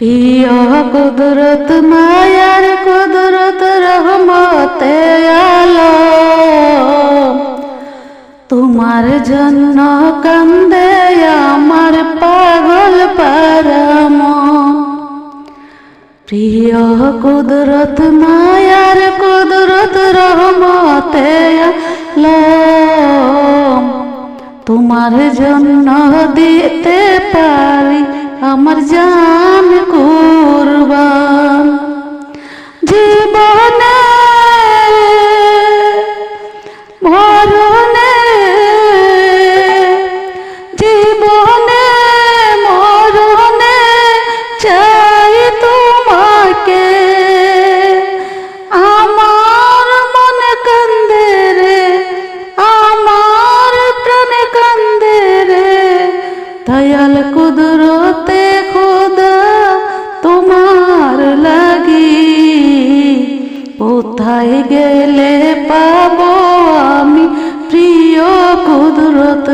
প্রিয় কুদরত মায়ার কুদরত রহমতে আলম। তোমার জন্য কান্দে আমার পাগল পারাম। প্রিয় কুদরত মায়ার কুদরত রহমতে আলম। তোমার জন্য দিতে পারি আমার জান কুরবান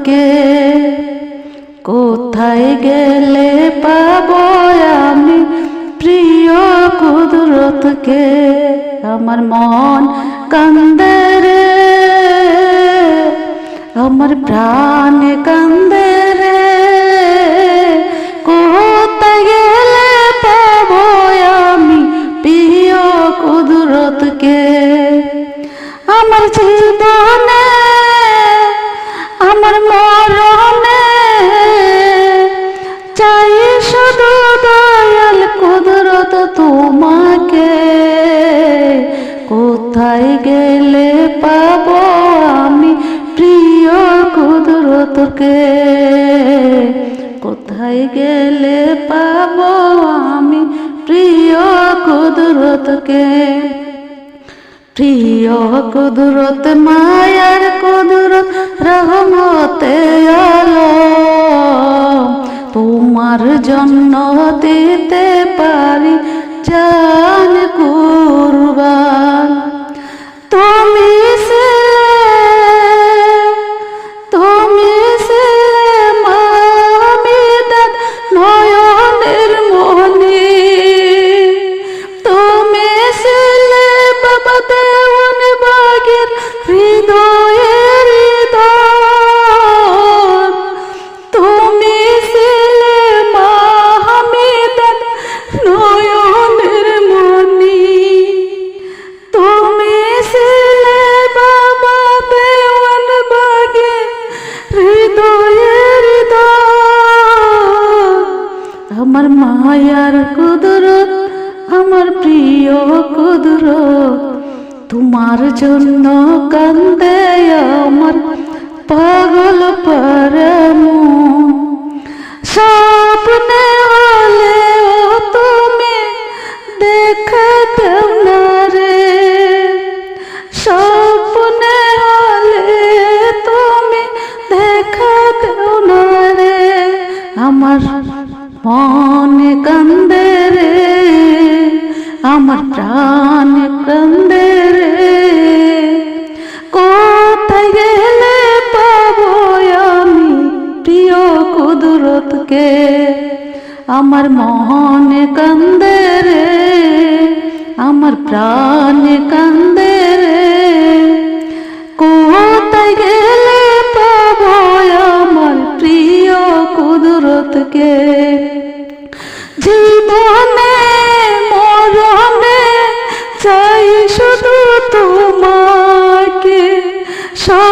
কুদরতকে কোথায় গেলে পাবো আমি? প্রিয় কুদরতকে আমার মন কান্দে রে। আমার প্রাণ কান্দে রে। কোথায় গেলে পাবো আমি? প্রিয় কুদরতকে আমার জীবনে আমার চাই শুধু দয়াল কুদরত তোমাকে। কোথায় গেলে পাবো আমি প্রিয় কুদরতকে? কোথায় গেলে পাবো আমি প্রিয় কুদরতকে? প্রিয় কুদরত, মায়ার কুদরত, রহমতে তোমার জন্য দিতে মায়ার কুদরত আমার প্রিয় কুদরত। তোমার জন্য কান্দে আমার পাগল পরম আমার প্রাণ কান্দে রে। কোথায় গেলে পাবো আমি প্রিয় কুদরতকে? আমার মনে কান্দে রে, আমার প্রাণ কান্দে রে। কোথায় গেলে পাবো আমার প্রিয় কুদরতকে?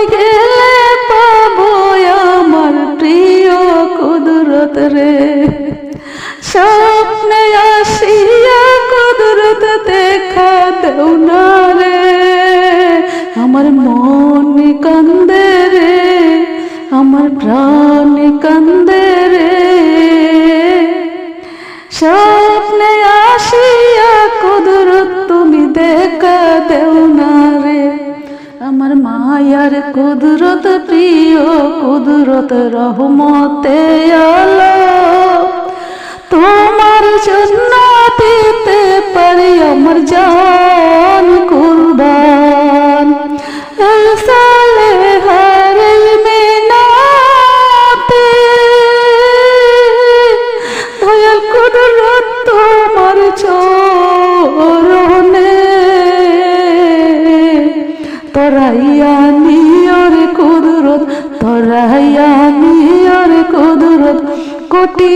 কোথায় গেলে পাবো আমার প্রিয় কুদরত রে। স্বপ্নে আসিয়া কুদরত দেখা দেও না রে। আমার মন কান্দে রে, আমার প্রাণ কান্দে রে। স্বপ্নে আসিয়া কুদরত তুমি দেখা দেও না মায়ার কুদরত প্রিয় কুদরত রহমতে আলো। তোমার জন্য দিতে পারি আমার জান তরাইয়া নিয়র কুদরত, তরাইয়া নিয়র কুদরত, কোটি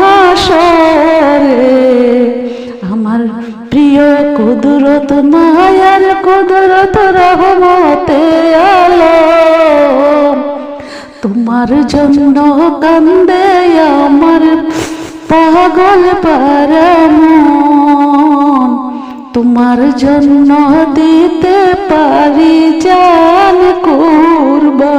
হাসরে আমার প্রিয় কুদরত, মায়ার কুদরত, রহমতে আলো তোমার জন্য কান্দে আমার পাগল পারামন তোমার জন্য দিতে পারি জান করবা